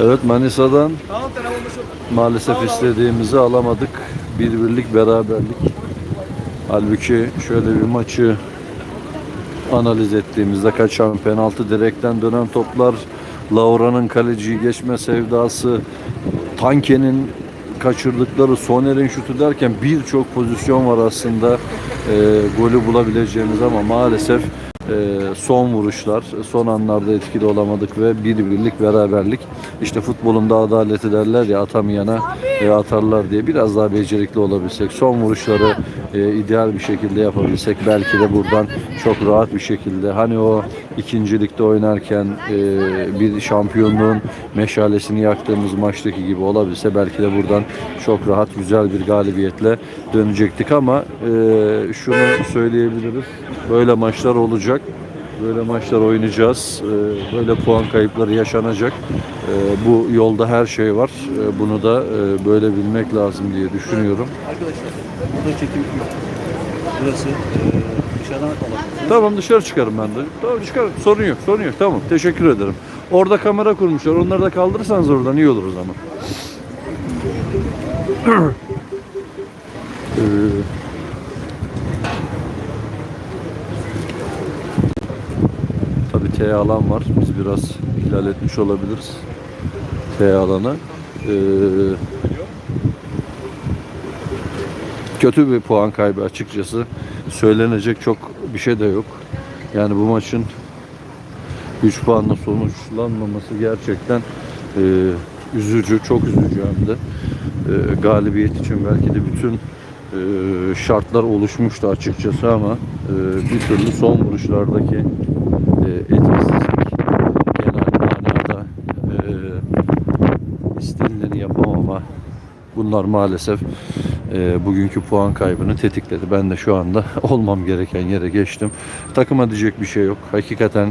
Evet Manisa'dan maalesef istediğimizi alamadık. Bir birlik beraberlik. Halbuki şöyle bir maçı analiz ettiğimizde kaçan penaltı direkten dönen toplar, Laura'nın kaleciyi geçme sevdası, Tanke'nin kaçırdıkları, Soner'in şutu derken birçok pozisyon var aslında e, golü bulabileceğimiz ama maalesef son vuruşlar, son anlarda etkili olamadık ve bir birlik beraberlik. İşte futbolunda adaleti derler ya atamayana e, atarlar diye biraz daha becerikli olabilsek, son vuruşları e, ideal bir şekilde yapabilsek belki de buradan çok rahat bir şekilde hani o ikincilikte oynarken e, bir şampiyonluğun meşalesini yaktığımız maçtaki gibi olabilse belki de buradan çok rahat güzel bir galibiyetle dönecektik ama e, şunu söyleyebiliriz. Böyle maçlar olacak. Böyle maçlar oynayacağız. E, böyle puan kayıpları yaşanacak. E, bu yolda her şey var. E, bunu da böyle bilmek lazım diye düşünüyorum. Burada çekim burası e, dışarıdan alalım. Tamam dışarı çıkarım ben de. Tamam çıkarım. Sorun yok. Sorun yok. Tamam. Teşekkür ederim. Orada kamera kurmuşlar. Onları da kaldırırsanız oradan iyi olur o zaman. Ee, Tabii T alan var. Biz biraz ihlal etmiş olabiliriz. T alanı. Ee, kötü bir puan kaybı açıkçası. Söylenecek çok bir şey de yok. Yani bu maçın 3 puanla sonuçlanmaması gerçekten e, üzücü, çok üzücü hem de. E, galibiyet için belki de bütün e, şartlar oluşmuştu açıkçası ama e, bir türlü son vuruşlardaki e, etkisizlik genel manada e, istenileni yapamama bunlar maalesef e, bugünkü puan kaybını tetikledi. Ben de şu anda olmam gereken yere geçtim. Takıma diyecek bir şey yok. Hakikaten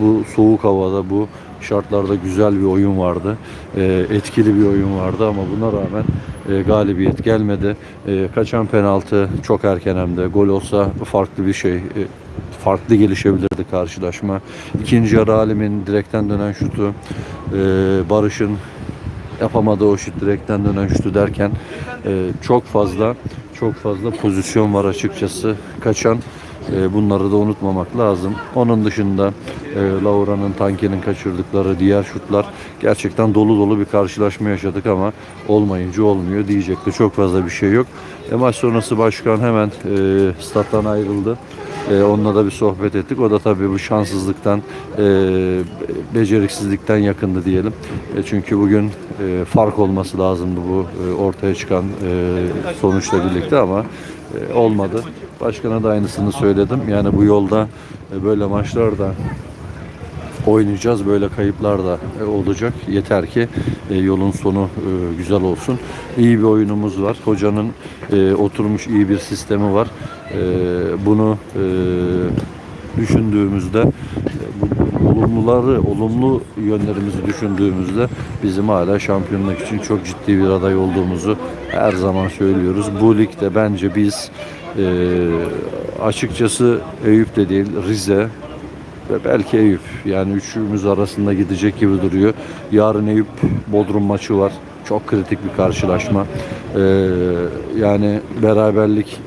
bu soğuk havada bu şartlarda güzel bir oyun vardı. E, etkili bir oyun vardı ama buna rağmen e, galibiyet gelmedi. E, kaçan penaltı çok erken hem de gol olsa farklı bir şey e, farklı gelişebilirdi karşılaşma. İkinci yarı Alim'in direkten dönen şutu, e, Barış'ın yapamadığı o şut direkten dönen şutu derken e, çok fazla çok fazla pozisyon var açıkçası kaçan. E, bunları da unutmamak lazım. Onun dışında e, Laura'nın, Tanke'nin kaçırdıkları diğer şutlar gerçekten dolu dolu bir karşılaşma yaşadık ama olmayınca olmuyor diyecek de çok fazla bir şey yok. E, maç sonrası başkan hemen e, stat'tan ayrıldı. E, onunla da bir sohbet ettik. O da tabii bu şanssızlıktan, e, beceriksizlikten yakındı diyelim. E, çünkü bugün e, fark olması lazımdı bu e, ortaya çıkan e, sonuçla birlikte ama e, olmadı. Başkana da aynısını söyledim. Yani bu yolda e, böyle maçlarda oynayacağız. Böyle kayıplar da e, olacak. Yeter ki e, yolun sonu e, güzel olsun. İyi bir oyunumuz var. Hocanın oturmuş iyi bir sistemi var. Bunu düşündüğümüzde olumluları, olumlu yönlerimizi düşündüğümüzde bizim hala şampiyonluk için çok ciddi bir aday olduğumuzu her zaman söylüyoruz. Bu ligde bence biz e, açıkçası Eyüp de değil Rize, ve belki Eyüp. Yani üçümüz arasında gidecek gibi duruyor. Yarın Eyüp Bodrum maçı var. Çok kritik bir karşılaşma. Ee, yani beraberlik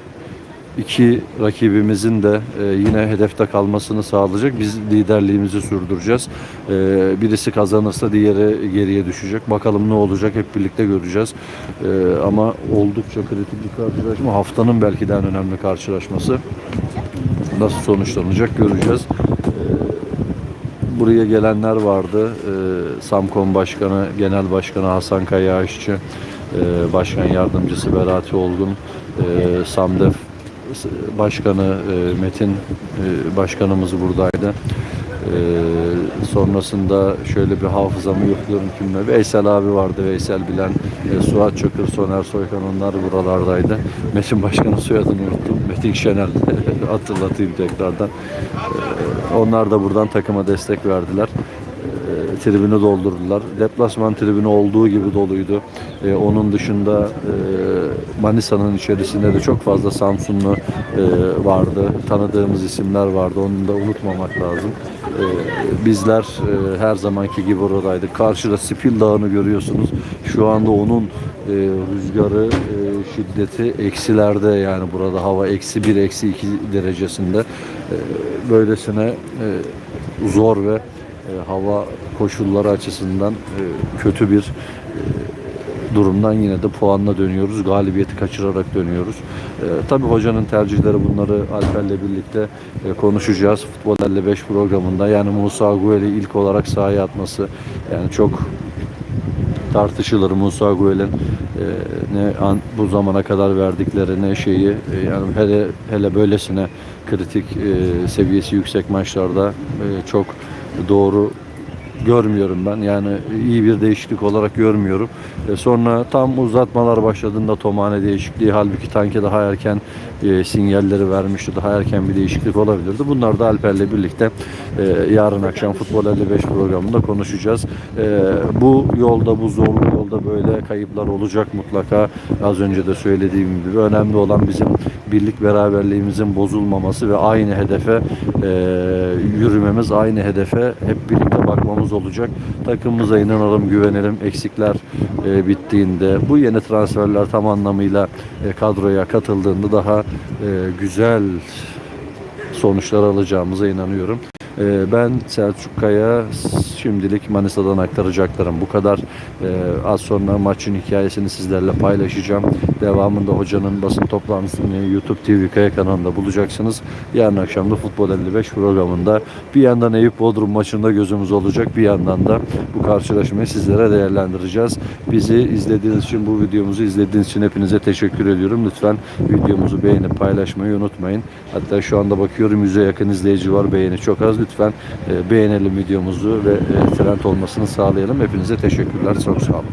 iki rakibimizin de e, yine hedefte kalmasını sağlayacak. Biz liderliğimizi sürdüreceğiz. Ee, birisi kazanırsa diğeri geriye düşecek. Bakalım ne olacak hep birlikte göreceğiz. Ee, ama oldukça kritik bir karşılaşma. Haftanın belki de en önemli karşılaşması. Nasıl sonuçlanacak göreceğiz buraya gelenler vardı. Ee, Samkom Başkanı, Genel Başkanı Hasan Kaya e, Başkan Yardımcısı Berati Olgun, e, Samdef Başkanı e, Metin e, Başkanımız buradaydı. E, sonrasında şöyle bir hafızamı yokluyorum kimle. Veysel abi vardı, Veysel Bilen, e, Suat Çakır, Soner Soykan onlar buralardaydı. Metin Başkan'ın soyadını unuttum. Metin Şenel hatırlatayım tekrardan. E, onlar da buradan takıma destek verdiler. E, tribünü doldurdular. Deplasman tribünü olduğu gibi doluydu. E, onun dışında e, Manisa'nın içerisinde de çok fazla Samsunlu e, vardı. Tanıdığımız isimler vardı. Onu da unutmamak lazım. E, bizler e, her zamanki gibi oradaydık. Karşıda Spil Dağı'nı görüyorsunuz. Şu anda onun e, rüzgarı, e, şiddeti eksilerde yani burada hava eksi bir, eksi iki derecesinde. E, böylesine e, zor ve e, hava koşulları açısından e, kötü bir e, durumdan yine de puanla dönüyoruz. Galibiyeti kaçırarak dönüyoruz. E, tabii hocanın tercihleri bunları Alper'le birlikte e, konuşacağız. Futbol 55 programında yani Musa Gueli ilk olarak sahaya atması yani çok tartışılır Musa Guel'in e, ne an, bu zamana kadar verdikleri ne şeyi e, yani hele hele böylesine kritik e, seviyesi yüksek maçlarda e, çok doğru görmüyorum ben. Yani iyi bir değişiklik olarak görmüyorum. E, sonra tam uzatmalar başladığında Tomane değişikliği halbuki Tanke daha erken e, sinyalleri vermişti. Daha erken bir değişiklik olabilirdi. Bunlar da Alper'le birlikte e, yarın akşam Futbol 55 programında konuşacağız. E, bu yolda, bu zorlu yolda böyle kayıplar olacak mutlaka. Az önce de söylediğim gibi önemli olan bizim birlik beraberliğimizin bozulmaması ve aynı hedefe e, yürümemiz, aynı hedefe hep birlikte bakmamız olacak. Takımımıza inanalım, güvenelim. Eksikler e, bittiğinde, bu yeni transferler tam anlamıyla e, kadroya katıldığında daha e, güzel sonuçlar alacağımıza inanıyorum. Ee, Ben Selçuk Kaya şimdilik Manisa'dan aktaracaklarım bu kadar. Ee, Az sonra maçın hikayesini sizlerle paylaşacağım. Devamında hocanın basın toplantısını YouTube TV Kaya kanalında bulacaksınız. Yarın akşam da Futbol 55 programında bir yandan Eyüp Bodrum maçında gözümüz olacak. Bir yandan da bu karşılaşmayı sizlere değerlendireceğiz. Bizi izlediğiniz için, bu videomuzu izlediğiniz için hepinize teşekkür ediyorum. Lütfen videomuzu beğenip paylaşmayı unutmayın. Hatta şu anda bakıyorum yüze yakın izleyici var. Beğeni çok az. Lütfen e, beğenelim videomuzu ve e, trend olmasını sağlayalım. Hepinize teşekkürler. Çok sağ olun.